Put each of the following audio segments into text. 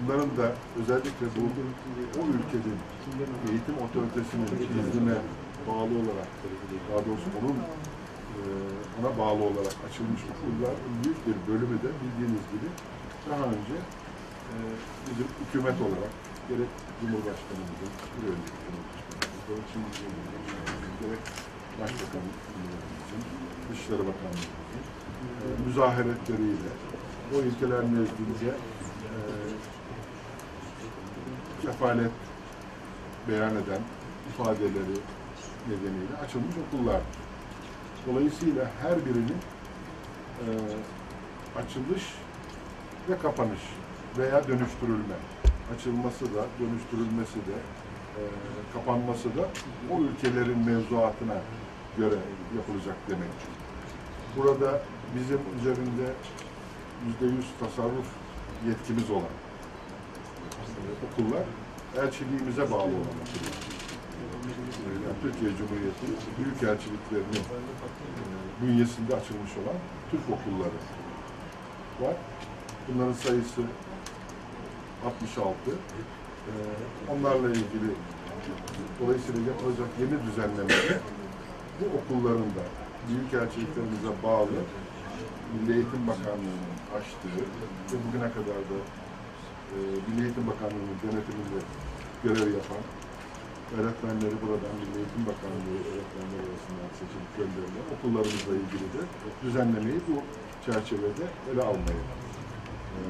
bunların da özellikle bu o ülkenin eğitim otoritesinin iznine bağlı olarak, daha doğrusu onun e, ona bağlı olarak açılmış okullar büyük bir bölümü de bildiğiniz gibi daha önce e, bizim hükümet olarak gerek Cumhurbaşkanımızın, bir önceki Cumhurbaşkanımız, gerek şimdi Cumhurbaşkanımız, gerek Başbakanımızın, Dışişleri Bakanlığımızın e, müzaheretleriyle o ülkeler nezdinde e, kefalet beyan eden ifadeleri nedeniyle açılmış okullar. Dolayısıyla her birinin e, açılış ve kapanış veya dönüştürülme, açılması da, dönüştürülmesi de, e, kapanması da o ülkelerin mevzuatına göre yapılacak demek. Burada bizim üzerinde yüzde yüz tasarruf yetkimiz olan okullar elçiliğimize bağlı olan. E, Yani Türkiye Cumhuriyeti büyükelçiliklerinin e, bünyesinde açılmış olan Türk okulları var. Bunların sayısı 66. E, Onlarla ilgili dolayısıyla yapılacak yeni düzenlemeler bu okulların da büyükelçiliklerimize bağlı Milli Eğitim Bakanlığı'nın açtığı ve bugüne kadar da e, Milli Eğitim Bakanlığı'nın denetiminde görev yapan öğretmenleri buradan Milli Eğitim Bakanlığı öğretmenleri arasından seçilip gönderilen okullarımızla ilgili de düzenlemeyi bu çerçevede ele almayı. e,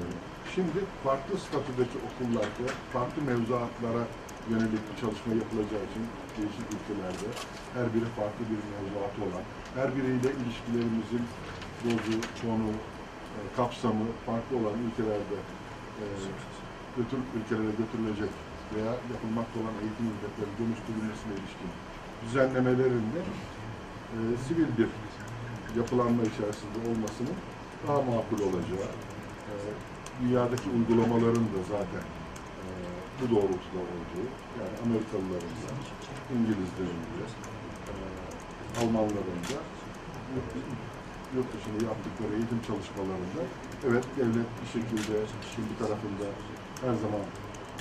Şimdi farklı statüdeki okullarda farklı mevzuatlara yönelik bir çalışma yapılacağı için değişik ülkelerde her biri farklı bir mevzuatı olan, her biriyle ilişkilerimizin dozu, konu, e, kapsamı farklı olan ülkelerde götür, ülkelere götürülecek veya yapılmakta olan eğitim hizmetleri dönüştürülmesine ilişkin düzenlemelerinde e, sivil bir yapılanma içerisinde olmasının daha makul olacağı, e, dünyadaki uygulamaların da zaten e, bu doğrultuda olduğu, yani Amerikalıların da, İngilizlerin de, e, Almanların da yurt dışında yaptıkları eğitim çalışmalarında evet devlet bir şekilde şimdi tarafında her zaman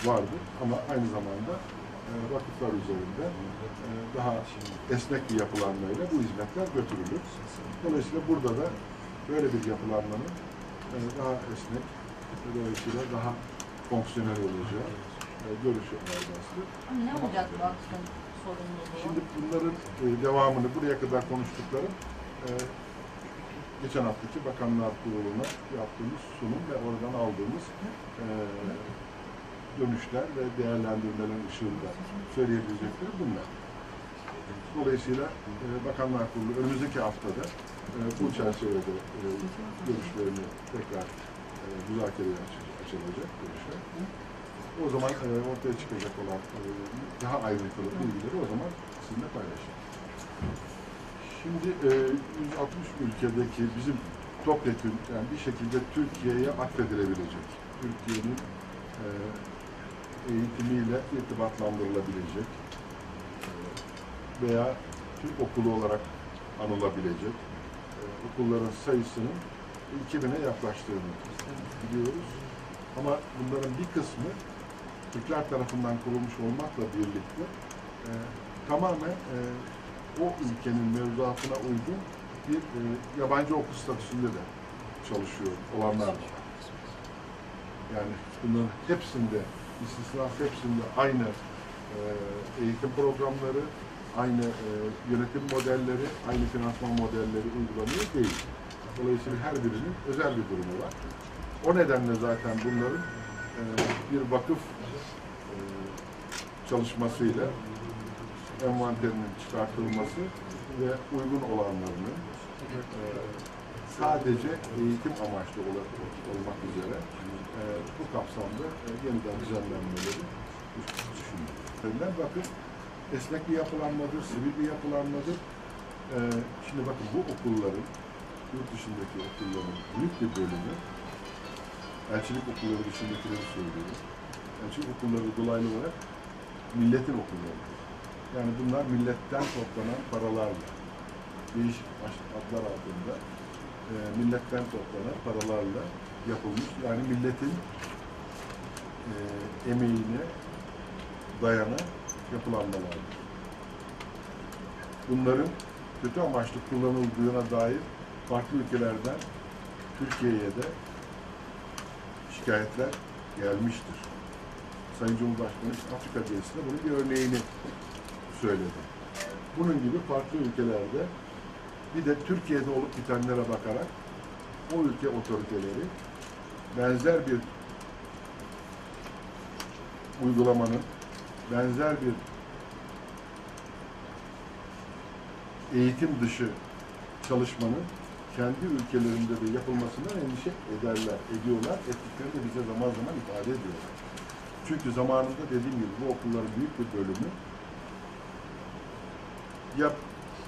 vardır ama aynı zamanda e, vakıflar üzerinde e, daha esnek bir yapılanmayla bu hizmetler götürülür. Dolayısıyla burada da böyle bir yapılanmanın e, daha esnek, dolayısıyla daha fonksiyonel olacağı e, görüşü var. Ne olacak vakfın sorumluluğu? Şimdi bunların e, devamını buraya kadar konuştuklarım e, geçen haftaki Bakanlar Kurulu'na yaptığımız sunum ve oradan aldığımız e, dönüşler ve değerlendirmelerin ışığında söyleyebilecekleri bunlar. Dolayısıyla e, Bakanlar Kurulu önümüzdeki haftada e, bu çerçevede e, görüşlerini tekrar e, müzakereye aç- açılacak görüşler. O zaman e, ortaya çıkacak olan e, daha ayrıntılı bilgileri o zaman sizinle paylaşacağım. Şimdi e, 160 ülkedeki bizim topyekun yani bir şekilde Türkiye'ye atfedilebilecek, Türkiye'nin e, eğitimiyle irtibatlandırılabilecek e, veya Türk okulu olarak anılabilecek e, okulların sayısının 2000'e yaklaştığını biliyoruz. Ama bunların bir kısmı Türkler tarafından kurulmuş olmakla birlikte e, tamamen e, o ülkenin mevzuatına uygun bir e, yabancı okul statüsünde de çalışıyor olanlar var. Yani bunların hepsinde, istisnaf hepsinde aynı e, eğitim programları, aynı e, yönetim modelleri, aynı finansman modelleri uygulanıyor değil. Dolayısıyla her birinin özel bir durumu var. O nedenle zaten bunların e, bir vakıf e, çalışmasıyla envanterinin çıkartılması ve uygun olanlarının e, sadece eğitim amaçlı olmak üzere e, bu kapsamda e, yeniden düzenlenmeleri düşünüyorum. Bakın esnek bir yapılanmadır, sivil bir yapılanmadır. Şimdi bakın bu okulların, yurt dışındaki okulların büyük bir bölümü, elçilik okulları dışındakileri söylüyorum. Elçilik okulları dolaylı olarak milletin okulları. Yani bunlar milletten toplanan paralarla, değişik adlar altında e, milletten toplanan paralarla yapılmış. Yani milletin e, emeğine dayanan yapılanmalardır. Bunların kötü amaçlı kullanıldığına dair farklı ülkelerden Türkiye'ye de şikayetler gelmiştir. Sayın Cumhurbaşkanı Afrika gezisinde bunun bir örneğini söyledi. Bunun gibi farklı ülkelerde bir de Türkiye'de olup bitenlere bakarak o ülke otoriteleri benzer bir uygulamanın, benzer bir eğitim dışı çalışmanın kendi ülkelerinde de yapılmasından endişe ederler, ediyorlar. Ettiklerini de bize zaman zaman ifade ediyorlar. Çünkü zamanında dediğim gibi bu okulların büyük bir bölümü ya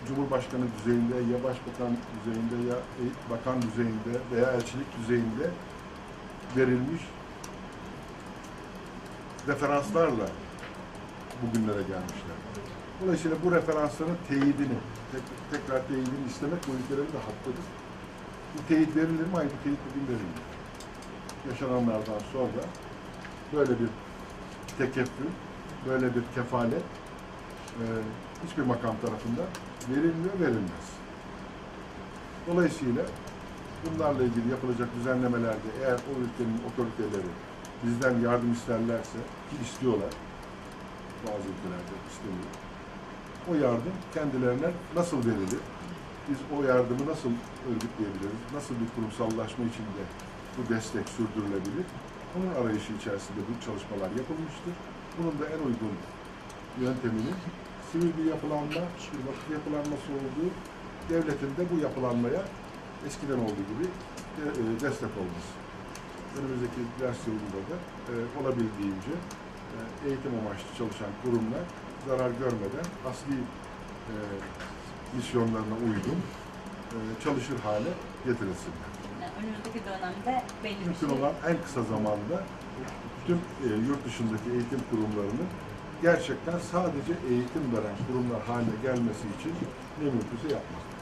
Cumhurbaşkanı düzeyinde, ya Başbakan düzeyinde, ya eğit- bakan düzeyinde veya elçilik düzeyinde verilmiş referanslarla bugünlere gelmişler. Dolayısıyla bu referansların teyidini, tek- tekrar teyidini istemek bu ülkelerin de hakkıdır. Bu teyit verilir mi? Hayır, bu teyit bugün verilmiyor. Yaşananlardan sonra böyle bir tekeffül, böyle bir kefalet e, hiçbir makam tarafından verilmiyor, verilmez. Dolayısıyla bunlarla ilgili yapılacak düzenlemelerde eğer o ülkenin otoriteleri bizden yardım isterlerse ki istiyorlar, bazı ülkelerde istemiyor. O yardım kendilerine nasıl verilir? Biz o yardımı nasıl örgütleyebiliriz? Nasıl bir kurumsallaşma içinde bu destek sürdürülebilir? Bunun arayışı içerisinde bu çalışmalar yapılmıştır. Bunun da en uygun yönteminin sivil bir yapılanma, bir vakıf yapılanması olduğu, devletin de bu yapılanmaya eskiden olduğu gibi de- e, destek olması. Önümüzdeki ders yılında da e, olabildiğince e, eğitim amaçlı çalışan kurumlar zarar görmeden asli e, misyonlarına uygun e, çalışır hale getirilsinler. Yani önümüzdeki dönemde belli Mümkün şey. olan en kısa zamanda tüm e, yurt dışındaki eğitim kurumlarının gerçekten sadece eğitim veren kurumlar haline gelmesi için ne mümkünse yapmak.